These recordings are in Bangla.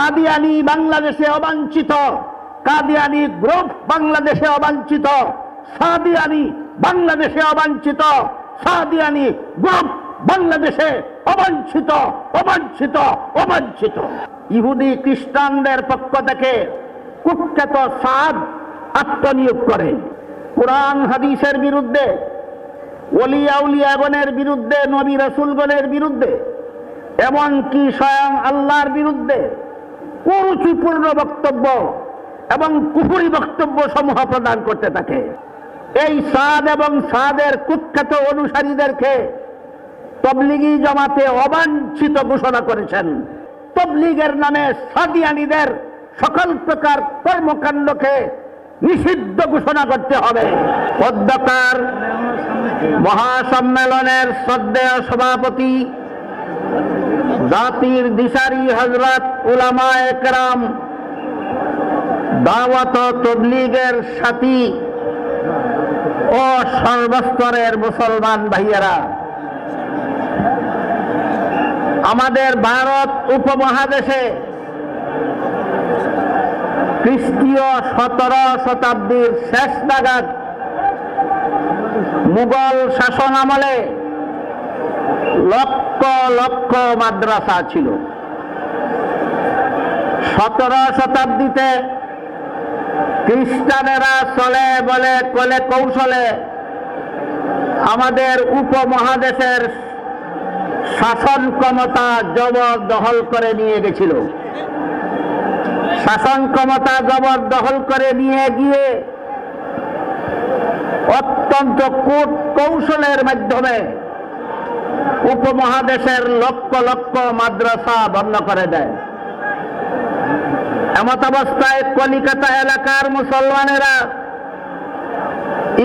কাদিয়ানি বাংলাদেশে অবাঞ্ছিত, কাদিয়ানি গ্রুপ বাংলাদেশে অবাঞ্ছিত, সাদিয়ানি বাংলাদেশে অবাঞ্ছিত, সাদিয়ানি গ্রুপ বাংলাদেশে অবাঞ্ছিত অবাঞ্ছিত অবাঞ্ছিত। ইহুদি খ্রিস্টানদের পক্ষ থেকে কুখ্যাত সাদ আত্মনিয়োগ করে। কোরআন হাদিসের বিরুদ্ধে ওলিয়া উলিয়াগণের বিরুদ্ধে, নবী রসুলগণের বিরুদ্ধে, এমনকি স্বয়ং আল্লাহর বিরুদ্ধে কুরুচিপূর্ণ বক্তব্য এবং কুহুরি বক্তব্য সমূহ প্রদান করতে থাকে। এই সাদ এবং সাদের কুখ্যাত অনুসারীদেরকে তবলিগি জমাতে অবাঞ্ছিত ঘোষণা করেছেন। তবলিগের নামে সাদিয়ানিদের সকল প্রকার কর্মকাণ্ডকে নিষিদ্ধ ঘোষণা করতে হবে। অধ্যকার মহাসম্মেলনের শ্রদ্ধেয় সভাপতি জাতির দিশারি হজরত উলামা একরাম দাওয়াত তবলিগের সাথী ও সর্বস্তরের মুসলমান ভাইয়েরা, আমাদের ভারত উপমহাদেশে খ্রিস্টীয় সতেরো শতাব্দীর শেষ নাগাদ মুঘল শাসন আমলে লক্ষ লক্ষ মাদ্রাসা ছিল। সতেরো শতাব্দীতে খ্রিস্টানেরা চলে বলে, কলে কৌশলে আমাদের উপমহাদেশের শাসন ক্ষমতা জবরদখল করে নিয়ে গেছিল। শাসন ক্ষমতা জবরদখল করে নিয়ে গিয়ে অত্যন্ত কূট কৌশলের মাধ্যমে উপমহাদেশের লক্ষ লক্ষ মাদ্রাসা বন্ধ করে দেয়। এমত অবস্থায় কলিকাতা এলাকার মুসলমানেরা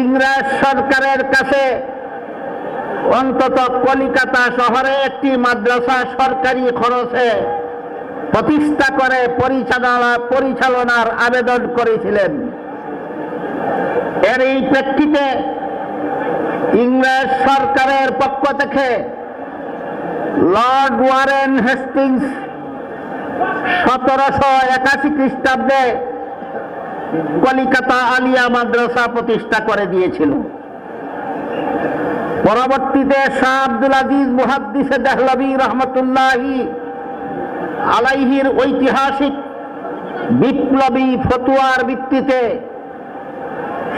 ইংরেজ সরকারের কাছে অন্তত কলিকাতা শহরে একটি মাদ্রাসা সরকারি খরচে প্রতিষ্ঠা করে পরিচালনা পরিচালনার আবেদন করেছিলেন। এর এই প্রেক্ষিতে ইংরেজ সরকারের পক্ষ থেকে লর্ড ওয়ারেন হেস্টিংস সতেরোশো একাশি খ্রিস্টাব্দে কলিকাতা আলিয়া মাদ্রাসা প্রতিষ্ঠা করে দিয়েছিল। পরবর্তীতে শাহ আব্দুল আজিজ মুহাদ্দিসে দেহলবী রহমতুল্লাহি আলাইহির ঐতিহাসিক বিপ্লবী ফতুয়ার ভিত্তিতে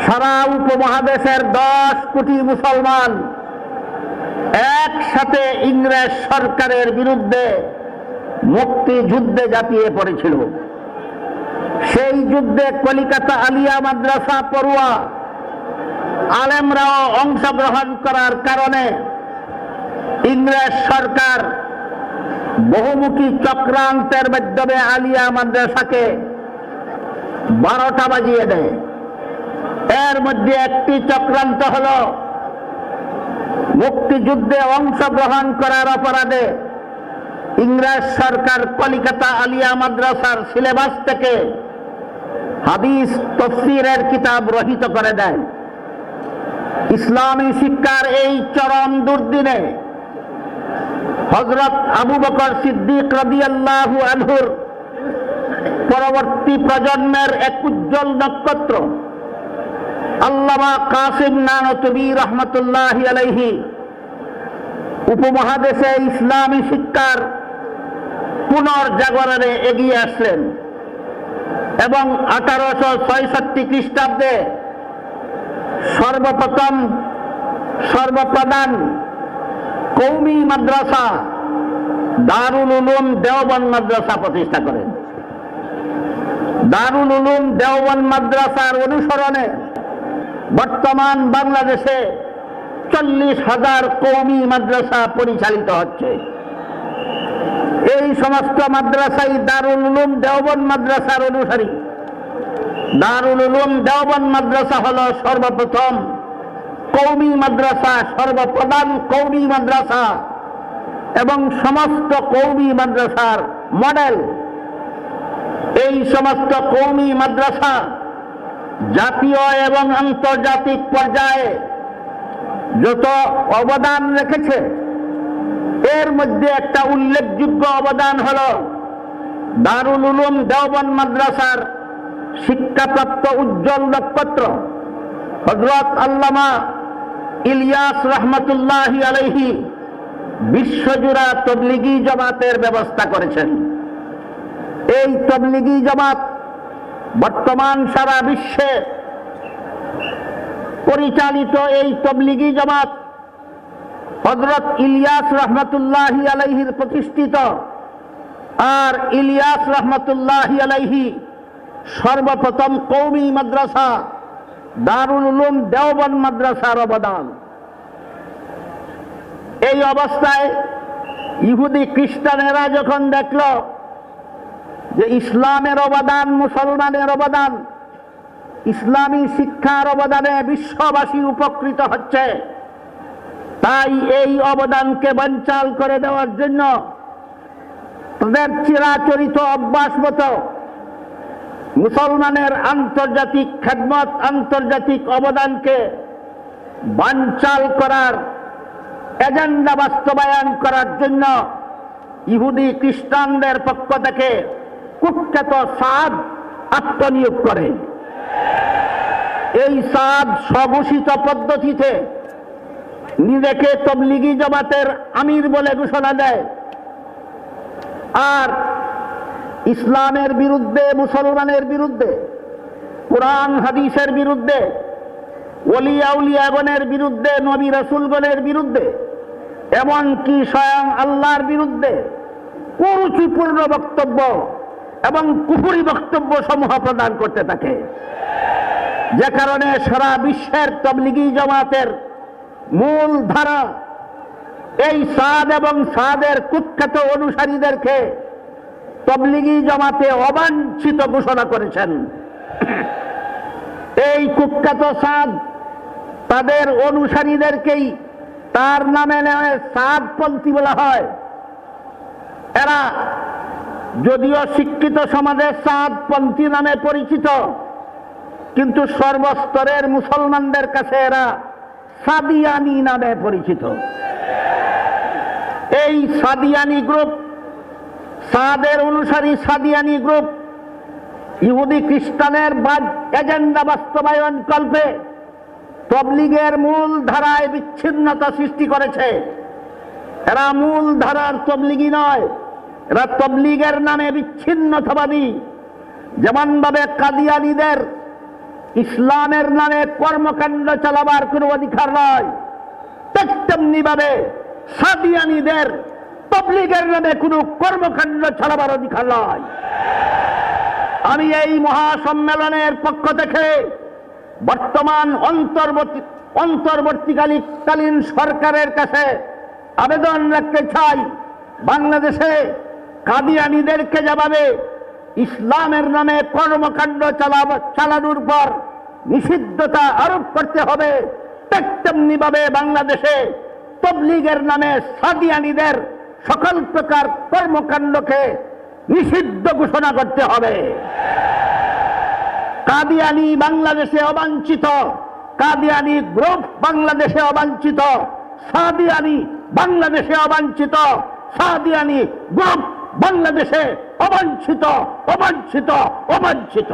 সারা উপমহাদেশের দশ কোটি মুসলমান একসাথে ইংরেজ সরকারের বিরুদ্ধে মুক্তিযুদ্ধে জাপিয়ে পড়েছিল। সেই যুদ্ধে কলিকাতা আলিয়া মাদ্রাসা পড়ুয়া আলেমরাও অংশগ্রহণ করার কারণে ইংরেজ সরকার বহুমুখী চক্রান্তের মাধ্যমে আলিয়া মাদ্রাসাকে বারোটা বাজিয়ে দেয়। এর মধ্যে একটি চক্রান্ত হল মুক্তিযুদ্ধে অংশগ্রহণ করার অপরাধে ইংরেজ সরকার কলিকাতা আলিয়া মাদ্রাসার সিলেবাস থেকে হাদিস তফসিরের কিতাব রহিত করে দেয়। ইসলামী শিক্ষার এই চরম দুর্দিনে হজরত আবু বকর সিদ্দিক রদিয়াল্লাহু আনহুর পরবর্তী প্রজন্মের এক উজ্জ্বল নক্ষত্র আল্লামা কাসিম নানতবী রহমতুল্লাহ উপমহাদেশে ইসলামী শিক্ষার পুনর্জাগরণে এগিয়ে আসলেন এবং আঠারোশো ছয়ষট্টি খ্রিস্টাব্দে সর্বপ্রথম সর্বপ্রধান কৌমি মাদ্রাসা দারুল উলুম দেওবন মাদ্রাসা প্রতিষ্ঠা করেন। দারুল উলুম দেওবন মাদ্রাসার অনুসরণে বর্তমান বাংলাদেশে চল্লিশ হাজার কৌমি মাদ্রাসা পরিচালিত হচ্ছে। এই সমস্ত মাদ্রাসাই দারুল উলুম দেওবন মাদ্রাসার অনুসারী। দারুল উলুম দেওবন মাদ্রাসা হল সর্বপ্রথম কৌমি মাদ্রাসা, সর্বপ্রধান কৌমি মাদ্রাসা এবং সমস্ত কৌমি মাদ্রাসার মডেল। এই সমস্ত কৌমি মাদ্রাসা জাতীয় এবং আন্তর্জাতিক পর্যায়ে যত অবদান রেখেছে, এর মধ্যে একটা উল্লেখযোগ্য অবদান হল দারুল উলুম দেওবন মাদ্রাসার শিক্ষাপ্রাপ্ত উজ্জ্বল নক্ষত্র হজরত আল্লামা ইলিয়াস রহমতুল্লাহ আলাইহি বিশ্বজুড়া তবলিগি জামাতের ব্যবস্থা করেছেন। এই তবলিগি জামাত বর্তমান সারা বিশ্বে পরিচালিত এই তবলিগি জামাত হজরত ইলিয়াস রহমতুল্লাহ আলাইহির প্রতিষ্ঠিত আর ইলিয়াস রহমতুল্লাহ আলাইহি সর্বপ্রথম কৌমি মাদ্রাসা, দারুল উলুম দেওবন মাদ্রাসার অবদান। এই অবস্থায় ইহুদি খ্রিস্টানেরা যখন দেখল যে ইসলামের অবদান, মুসলমানের অবদান, ইসলামী শিক্ষার অবদানে বিশ্ববাসী উপকৃত হচ্ছে। তাই এই অবদানকে বঞ্চাল করে দেওয়ার জন্য তাদের চিরাচরিত অভ্যাস মতো মুসলমানের আন্তর্জাতিক খেদমত, আন্তর্জাতিক অবদানকে বানচাল করার এজেন্ডা বাস্তবায়ন করার জন্য ইহুদি খ্রিস্টানদের পক্ষ থেকে কুখ্যাত সাদ আত্মনিয়োগ করে। এই সাদ স্বঘোষিত পদ্ধতিতে নিজেকে তবলিগি জমাতের আমির বলে ঘোষণা দেয়। আর ইসলামের বিরুদ্ধে, মুসলমানের বিরুদ্ধে, কোরআন, হাদিসের বিরুদ্ধে ওলিয়াউলিয়াগণের বিরুদ্ধে, নবী রসুলগণের বিরুদ্ধে, এমনকি স্বয়ং আল্লাহর বিরুদ্ধে কুরুচিপূর্ণ বক্তব্য এবং কুপুরি বক্তব্য সমূহ প্রদান করতে থাকে। যে কারণে সারা বিশ্বের তবলিগি জমাতের মূল ধারা এই সাদ এবং সাদের কুখ্যাত অনুসারীদেরকে তবলিগি জমাতে অবাঞ্ছিত ঘোষণা করেছেন। এই কুখ্যাত সাদ তাদের অনুসারীদেরকেই তার নামে নামে সাদপন্থী বলা হয়। এরা যদিও শিক্ষিত সমাজের সাদপন্থী নামে পরিচিত, কিন্তু সর্বস্তরের মুসলমানদের কাছে এরা সাদিয়ানি নামে পরিচিত। এই সাদিয়ানি গ্রুপ সাদের অনুসারী সাদিয়ানি গ্রুপ, ইহুদি খ্রিস্টানের এজেন্ডা বাস্তবায়ন কল্পে তবলিগের মূল ধারায় বিচ্ছিন্নতা সৃষ্টি করেছে। এরা মূল ধারার তবলিগি নয় এরা তবলিগের নামে বিচ্ছিন্নতাবাদী যেমনভাবে কাদিয়ানিদের ইসলামের নামে কর্মকাণ্ড চালাবার কোনো অধিকার নয়, ঠিক তেমনি ভাবে সাদিয়ানিদের তবলিগের নামে কোনো কর্মকাণ্ড চালাবার অধিকার নয়। আমি এই মহাসম্মেলনের পক্ষ থেকে বর্তমান অন্তর্বর্তী অন্তর্বর্তীকালীন সরকারের কাছে আবেদন রাখতে চাই। বাংলাদেশে কাদিয়ানিদেরকে যেভাবে ইসলামের নামে কর্মকাণ্ড চালানোর পর নিষিদ্ধতা আরোপ করতে হবে, ঠিক তেমনি ভাবে বাংলাদেশে তবলিগের নামে সাদিয়ানিদের সকল প্রকার কর্মকাণ্ডকে নিষিদ্ধ ঘোষণা করতে হবে। কাদিয়ানি বাংলাদেশে অবাঞ্ছিত, কাদিয়ানি গ্রুপ বাংলাদেশে অবাঞ্ছিত, সাদিয়ানি বাংলাদেশে অবাঞ্ছিত, সাদিয়ানি গ্রুপ বাংলাদেশে অবাঞ্ছিত অবাঞ্ছিত অবাঞ্ছিত।